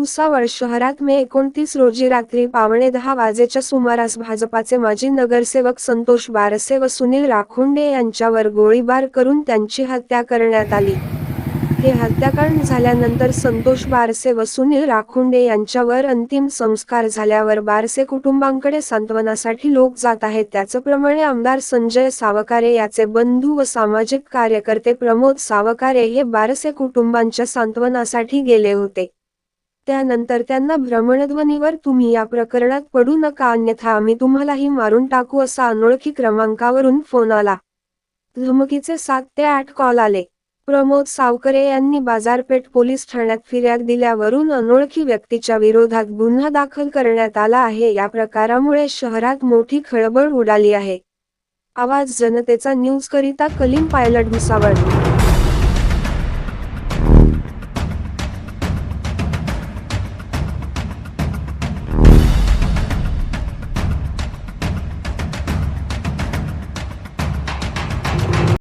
भुसावळ शहरात मे एकोणतीस रोजी रात्री पावणे दहा वाजेच्या सुमारास भाजपाचे माजी नगरसेवक संतोष बारसे व सुनील राखोंडे यांच्यावर गोळीबार करून त्यांची हत्या करण्यात आली. हे हत्याकांड झाल्यानंतर संतोष बारसे व सुनील राखोंडे यांच्यावर अंतिम संस्कार झाल्यावर बारसे कुटुंबांकडे सांत्वनासाठी लोक जात आहेत. त्याचप्रमाणे आमदार संजय सावकारे याचे बंधू व सामाजिक कार्यकर्ते प्रमोद सावकारे हे बारसे कुटुंबांच्या सांत्वनासाठी गेले होते. त्यानंतर त्यांना भ्रमणध्वनीवर तुम्ही या प्रकरणात पडू नका अन्यथा आम्ही तुम्हालाही मारून टाकू असा अनोळखी क्रमांकावरून फोन आला. धमकीचे सात ते आठ कॉल आले. प्रमोद सावकरे यांनी बाजारपेठ पोलीस ठाण्यात फिर्याद दिल्यावरून अनोळखी व्यक्तीच्या विरोधात गुन्हा दाखल करण्यात आला आहे. या प्रकारामुळे शहरात मोठी खळबळ उडाली आहे. आवाज जनतेचा न्यूज करिता कलीम पायलट भुसावळ.